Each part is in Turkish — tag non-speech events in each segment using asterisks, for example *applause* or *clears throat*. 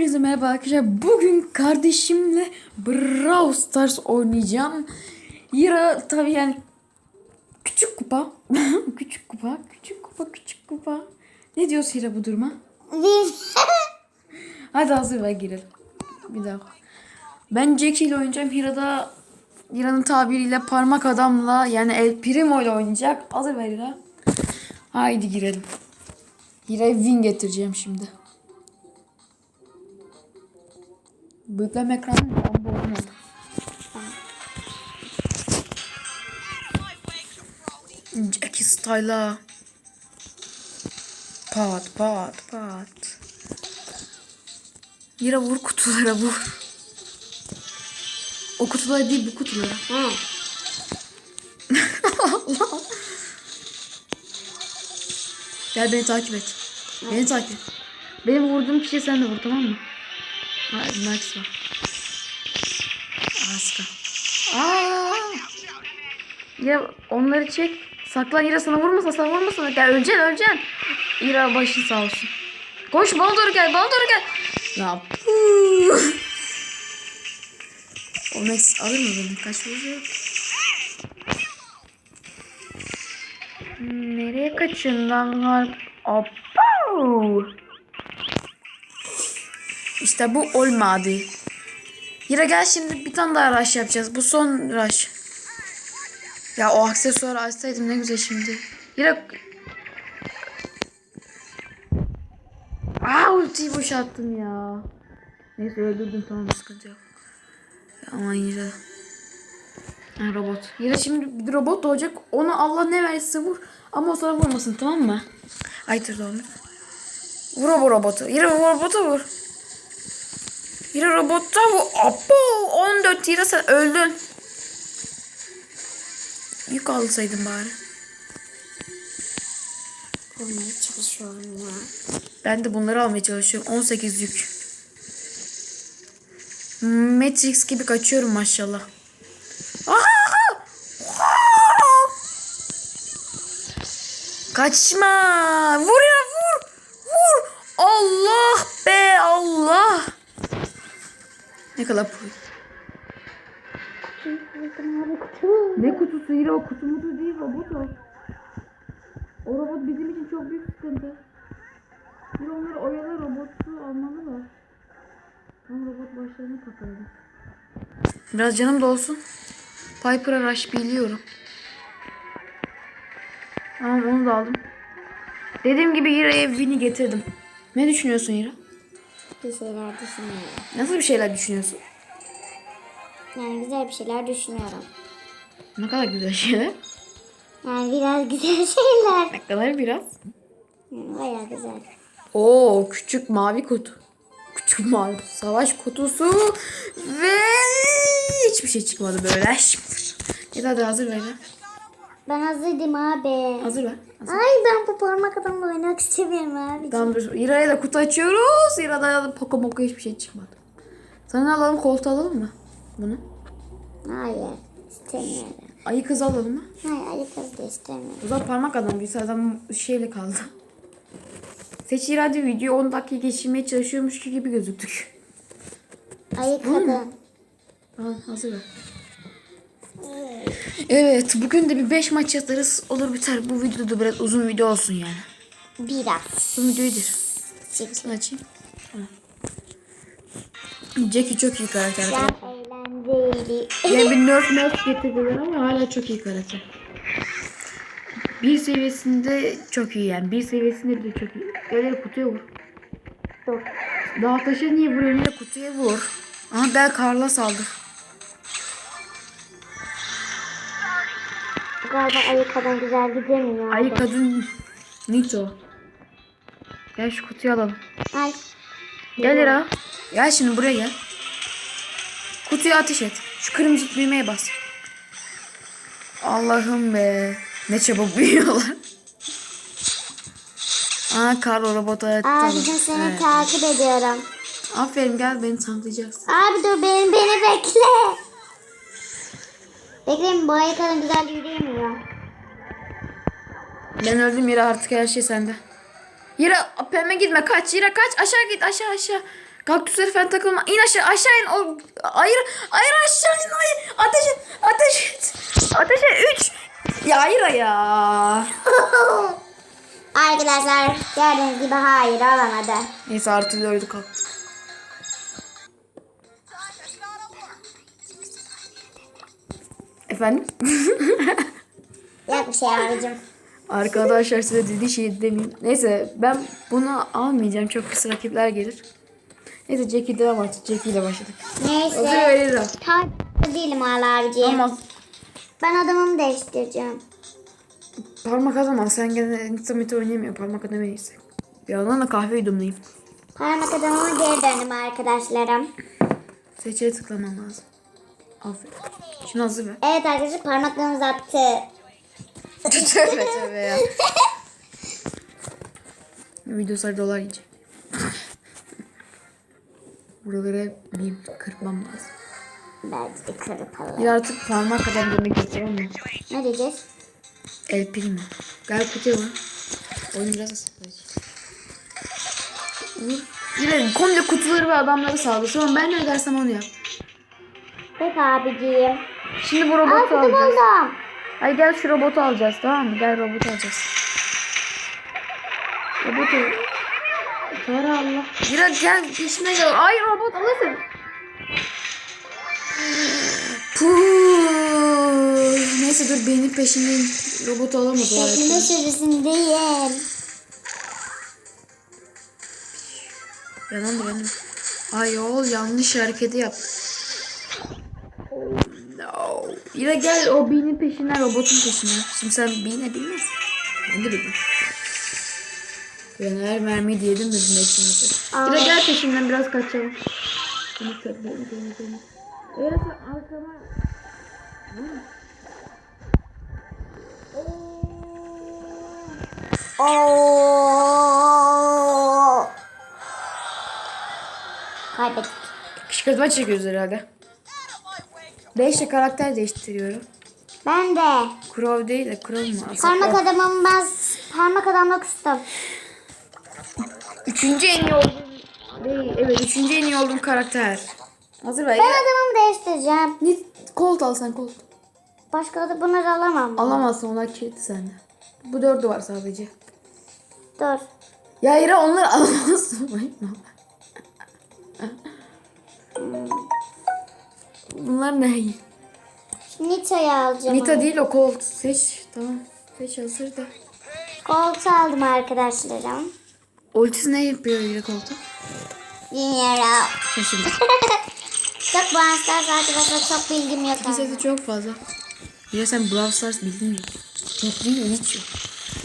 Hepinize merhaba arkadaşlar. Bugün kardeşimle Brawl Stars oynayacağım. Yira tabii yani küçük kupa. *laughs* küçük kupa, küçük kupa, küçük kupa. Ne diyorsun Hira bu duruma? *laughs* Hadi hazır ver girelim. Bir daha. Ben Jackie ile oynayacağım. Hira da Hira'nın tabiriyle parmak adamla yani El Primo ile oynayacak. Hazır ver Hira. Haydi girelim. Hira'ya win getireceğim şimdi. Büyükleme ekranı ben boğulmadım. Jackie Style'a. Pat pat pat. Yine vur kutulara vur. O kutulara değil bu kutulara. Ha. *laughs* Gel beni takip et. Beni takip et. Benim vurduğum kişiye sen de vur tamam mı? Hayır Max var. Aska. Aa! Ya onları çek. Saklan Ira sana vurmasa sana vurmasa. Gel öleceksin öleceksin. İra başın sağ olsun. Koş bana doğru gel bana doğru gel. Ya. O Max alır mı beni? Kaç vuruyor? Nereye kaçıyorsun lan? Apo! İşte bu olmadı. Yine gel şimdi bir tane daha rush yapacağız. Bu son rush. Ya o aksesuarı açsaydım ne güzel şimdi. Yine... Aa ultiyi boşalttım ya. Neyse öldürdüm tamam sıkıntı yok. Aman yine. Ha, robot. Yine şimdi bir robot doğacak. Onu Allah ne verirse vur. Ama o sana vurmasın tamam mı? Ay dur. Vur o robotu. Yine vur robotu vur. Yine robotta vur. Apo 14 yine sen öldün. Yük alsaydın bari. Kurmaya çalışıyorum ya. Ben de bunları almaya çalışıyorum. 18 yük. Matrix gibi kaçıyorum maşallah. Kaçma! Vur ya vur! Vur! Allah be Allah! Pu- Ne kutusu? Yine o kutu mutu değil robot o. O robot bizim için çok büyük sıkıntı. Bir onları oyalı robotu almalılar. Tam robot başlarına kapalı. Biraz canım da olsun. Piper'a rush biliyorum. Tamam onu da aldım. Dediğim gibi Hira'ya Win'i getirdim. Ne düşünüyorsun Hira? Bir şeyler düşünüyorum. Nasıl bir şeyler düşünüyorsun? Yani güzel bir şeyler düşünüyorum. Ne kadar güzel şeyler. Yani biraz *laughs* güzel şeyler. Ne kadar biraz. Bayağı güzel. Oo küçük mavi kutu. Küçük mavi. Savaş kutusu ve hiçbir şey çıkmadı böyle. Şimdi. Ya hadi hazır ver. Ben hazırdım abi. Hazır ver. Hazır. Ay ben bu parmak adamla oynamak istemiyorum abi. Tamam dur. İra'ya da kutu açıyoruz. İra'da poko moko hiçbir şey çıkmadı. Sana alalım koltuğu alalım mı? Bunu. Hayır istemiyorum. Ayı kız alalım mı? Hayır Ali kız da istemiyorum. O zaman parmak adam bir adam şeyle kaldı. Seç İra'da video 10 dakika geçirmeye çalışıyormuş gibi gözüktük. Ayı kadın. Tamam hazır ver. Evet bugün de bir 5 maç yatarız. Olur biter. Bu videoda biraz uzun video olsun yani. Biraz. Uzun videodur. Çek. Şunu açayım. Tamam. Jackie çok iyi karakter. Çok eğlenceli. Yani bir *laughs* nerf nerf getirdiler ama hala çok iyi karakter. Bir seviyesinde çok iyi yani. Bir seviyesinde de çok iyi. Öyle kutuya vur. Dur. Dağ taşa niye vuruyor? Niye kutuya vur? Aha ben Karla saldır. Galiba ayı kadın güzel gidemiyor. Ayı kadın Nito. Gel şu kutuyu alalım. Ay. Gel Ira. Gel şimdi buraya gel. Kutuya ateş et. Şu kırmızı düğmeye bas. Allah'ım be. Ne çabuk büyüyorlar. Aa Karlo robot hayatta. Abicim seni Evet. takip ediyorum. Aferin gel beni tanıtacaksın. Abi dur beni, beni bekle. Bekleyin bu ayı kadın güzel yürüyemiyor. Ben öldüm Yira artık her şey sende. Yira pembe gitme kaç Yira kaç aşağı git aşağı aşağı. Kaktüsleri falan takılma. İn aşağı aşağı in. O, hayır hayır aşağı in. Hayır. Ateş et. Ateş et. Ateş et. Üç. Ya hayır ya. *laughs* Arkadaşlar gördüğünüz gibi hayır olamadı. Neyse artı dördü kalktı. Efendim? *laughs* Yok bir şey abicim. Arkadaşlar size dediği şeyi demeyeyim. Neyse ben bunu almayacağım. Çok pis rakipler gelir. Neyse Jackie devam artık. Jackie ile başladık. Neyse. Hazır veririm. Tabii değilim hala abicim. Ama Ben adamımı değiştireceğim. parmak adamam. Sen gene Intimate oynayamıyor. Parmak adam en iyisi. Bir yandan da kahve yudumlayayım. Parmak adamıma geri döndüm arkadaşlarım. Seçeğe tıklaman lazım. Aferin. Şunu hazır ver. Evet arkadaşlar parmaklarımız attı. *laughs* tövbe tövbe ya. *laughs* Video sarı dolar yiyecek. Buralara bir kırpmam lazım. Belki de kırpalım. Bir artık parmak kadar demek istiyorum ama. Ne diyeceğiz? El primo. Gel kutuya var. Oyunu biraz ısıtlayıcı. Yine komple kutuları ve adamları sağladı. Sonra ben ne dersem onu yap. Peki abiciğim. Şimdi bu Aa robotu alacağız. buldum. Ay gel şu robotu alacağız tamam mı? Gel robotu alacağız. Robotu. Tara Allah. Yine gel işine gel. Ay robot alırsın. Puh. Neyse dur benim peşindeyim. Robotu alamadı. Bekleme süresindeyim. Yalan da benim. Ay oğul yanlış hareketi yaptı. Yine gel o Bean'in peşinden robotun peşinden. Şimdi sen Bean'e bilmez. Ben de bilmem. Ben her mermiyi diyedim de bizim eksimde. Yine gel peşinden biraz kaçalım. Bunu tabii bunu bunu bunu. Eğer sen arkama... Kaybettik. Kışkırtma çekiyoruz herhalde. Beşte karakter değiştiriyorum. Ben de. Crow değil de Crow mu? Parmak adamım ben parmak adamla kustum. Üçüncü en iyi olduğum... Değil, evet üçüncü en iyi olduğum karakter. Hazır ver. Ben adamımı değiştireceğim. Ne? Colt al sen Colt. Başka da bunları alamam. Alamazsın onlar kilitli sende. Bu dördü var sadece. Dur. Ya Ira onları *laughs* alamazsın. Bunlar ne? Nita'yı alacağım. Nita değil o Colt. Seç. Tamam. Seç hazır da. Colt aldım arkadaşlarım. Ultisi ne yapıyor Ira Colt'a? Bilmiyorum. Şaşırdım. *laughs* Çok bağımsız arkadaşlar çok bilgim yok. Bir sesi çok fazla. Ya sen Brawl Stars bildin mi? Çok değil hiç yok.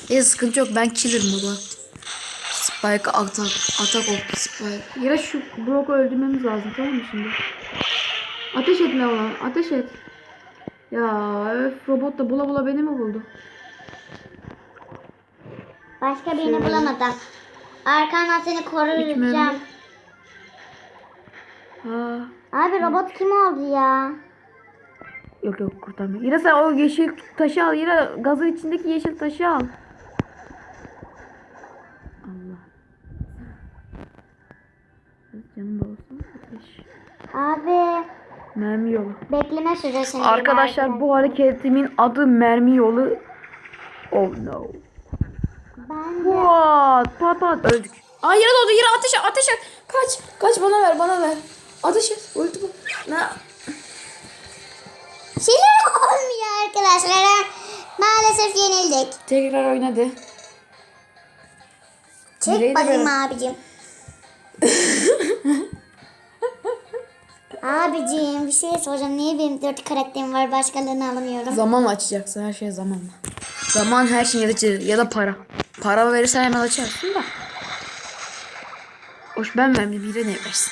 Ya sıkıntı yok ben killer modu. Spike atak atak of Spike. Ya şu Brock'u öldürmemiz lazım tamam mı şimdi? Ateş et ne olan ateş et. Ya öf robot da bula bula beni mi buldu? Başka birini bulamadım. Arkandan seni koruyacağım. Ha. Abi robot kim oldu ya? Yok yok kurtarmıyor. Yine sen o yeşil taşı al. Yine gazın içindeki yeşil taşı al. Allah. Canım da olsun. Ateş. Abi Mermi yolu. bekleme süresinde. Arkadaşlar bu hareketimin adı mermi yolu. Oh no. Ben de. What? Pat pat öldük. Aa yere doğdu yere ateş et ateş et. Kaç. Kaç bana ver bana ver. Ateş et. Öldü bu. Ne? Şeyler *laughs* olmuyor arkadaşlar. Maalesef yenildik. Tekrar oynadı. Çek de bakayım abicim. Abicim bir şey soracağım. Niye benim dört karakterim var başkalarını alamıyorum? Zaman açacaksın her şey zamanla. Zaman her şeyin yaratıcı ya da para. Para verirsen hemen açarsın da. Hoş ben vermem biri ne versin.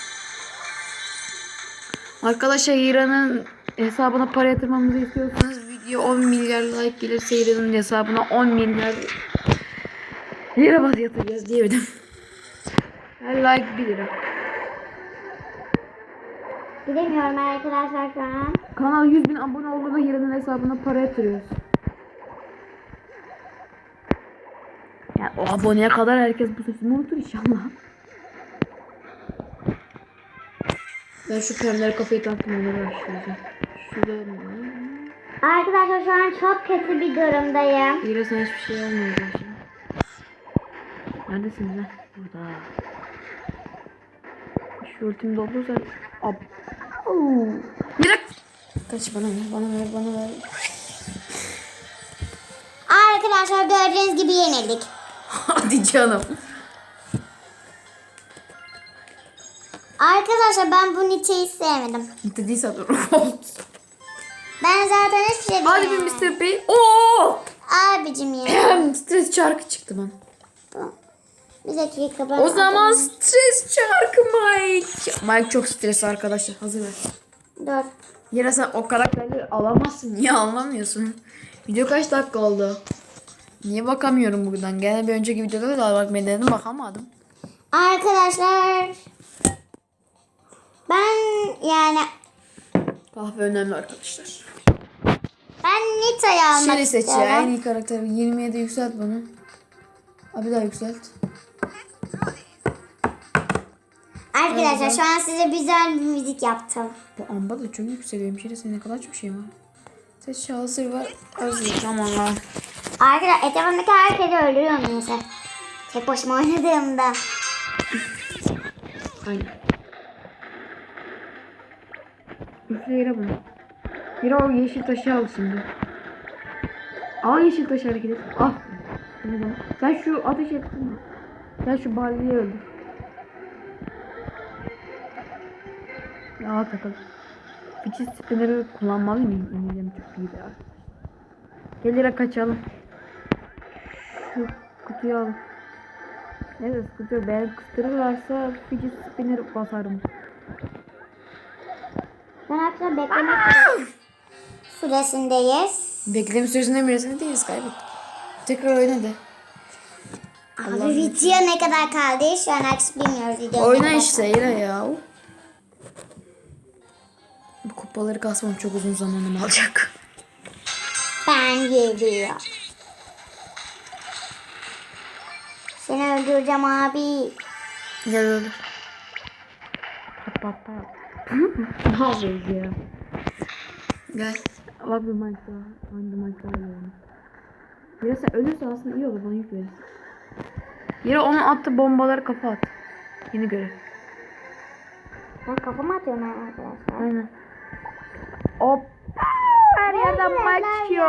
Arkadaşlar İran'ın hesabına para yatırmamızı istiyorsanız video 10 milyar like gelirse İran'ın hesabına 10 milyar lira baz yatıracağız diyemedim. Her like 1 lira. Bilemiyorum arkadaşlar şu an. Kanal 100 bin abone olduğunda Hira'nın hesabına para yatırıyoruz. Yani o aboneye kadar herkes bu sesimi unutur inşallah. Ben şu pembeleri kafayı taktım ona başlayacağım. Şurada mı? Arkadaşlar şu an çok kötü bir durumdayım. Yine sana hiçbir şey şimdi. Neredesiniz lan? Burada. Şu ultimi doldurursan... Ab. Oo. Mira! Kaç bana ver, bana ver, bana ver. Arkadaşlar gördüğünüz gibi yenildik. *laughs* Hadi canım. Arkadaşlar ben bu Nietzsche'yi sevmedim. Değilse dur. Ben zaten hiçbir şey Hadi bir beğenmedim. Mr. P. Oo! Abicim ya. *clears throat* stres çarkı çıktı bana. Bir dakika ben O zaman adamı- stres çarkı Mike. Mike çok stresli arkadaşlar. Hazır ver. Dur. Yine sen o karakterleri alamazsın. Niye anlamıyorsun? Video kaç dakika oldu? Niye bakamıyorum buradan? Gene bir önceki videoda da bakmayı denedim bakamadım. Arkadaşlar ben yani Kahve önemli arkadaşlar. ben Nita'yı almak Şeri seç ya en iyi karakteri. 27 yükselt bunu. Abi daha yükselt. Arkadaşlar şu an size güzel bir müzik yaptım. Bu amba da çok yükseliyor. Şeri senin ne kadar çok şey var. Seç hazır var. Aman lan. Arkadaşlar etrafımdaki herkesi öldürüyorum neyse. Tek başıma oynadığımda. Aynen. Üfle yere bunu. Yere o yeşil taşı al şimdi. Al yeşil taşı hareket et. Al. Sen şu ateş ettin mi? Sen şu balyeyi öldür. Ya al takalım. Fidget spinner'ı kullanmalı mıyım? Eminim çok iyi ya. Gel yere kaçalım. Şu kutuyu al. Evet yok. Beni kıstırırlarsa fidget spinner basarım. Ben arkadaşlar bekleme süresindeyiz. Bekleme süresinde birisini değiliz kaybettik. Tekrar oyna de. Abi video ne kadar kaldı şu an artık bilmiyoruz video. Oyna işte yine ya. Kupaları kasmam çok uzun zamanım alacak. Ben geliyor. Seni öldüreceğim abi. Gel öyle. Pat pat pat. *laughs* ne yapıyoruz ya? Gel. Bak bir mic daha. Hangi mic daha yiyorum. Yine sen ölürsen aslında iyi olur bana yük verirsin. Yine onun attığı bombaları kafa at. Yeni görev. Ben kafama atıyorum arkadaşlar. Aynen. Hop. Her yerden mic çıkıyor.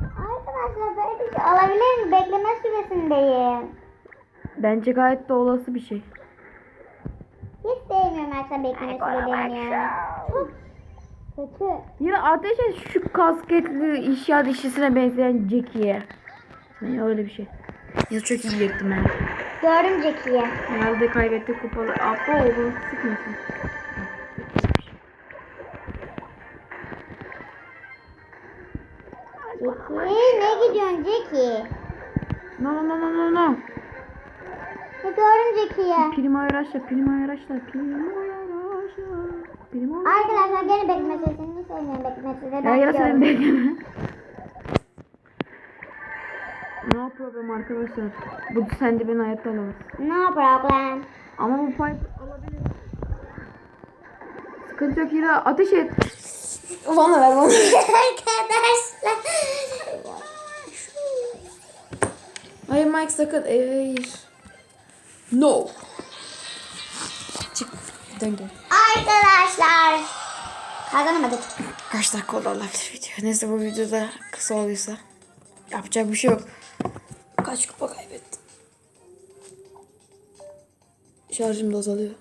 Arkadaşlar böyle bir şey olabilir mi? Bekleme süresindeyim. Bence gayet de olası bir şey. Hiç sevmiyorum arkadaşlar bekleme sürelerini yani. Çok kötü. Yine ateş et şu kasketli inşaat işçisine benzeyen Jackie'ye. Yani öyle bir şey. Ya çok iyi yettim ben. Gördüm Jackie'yi. Herhalde kaybetti kupalı. Abla oğlum sıkmasın. Jackie? No no no no no no. Gördüm Jackie'yi. Primo araçla, primo araçla, primo. Primo Arkadaşlar gene bekleme süresini hiç sevmiyorum bekleme süresini. Ya yara senin gidiyorum. bekleme. No problem arkadaşlar. Bu sen de beni hayatta alamazsın. No problem. Ama bu pipe alabilir. Sıkıntı yok Hira. Ateş et. Bana ver bana. Arkadaşlar. Hayır Mike sakın. Hayır. No. Çık. Dön gel. Arkadaşlar. Kazanamadık. Kaç dakika oldu olabilir video. Neyse bu videoda kısa olduysa. Yapacak bir şey yok. Kaç kupa kaybettim. Şarjım da azalıyor.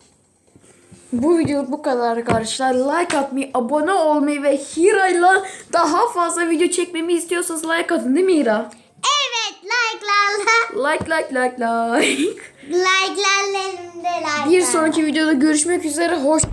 Bu video bu kadar arkadaşlar. Like atmayı, abone olmayı ve Hira'yla daha fazla video çekmemi istiyorsanız like atın değil mi Hira? *laughs* Like like like like. Like'larla elimde like. Bir sonraki videoda görüşmek üzere. Hoş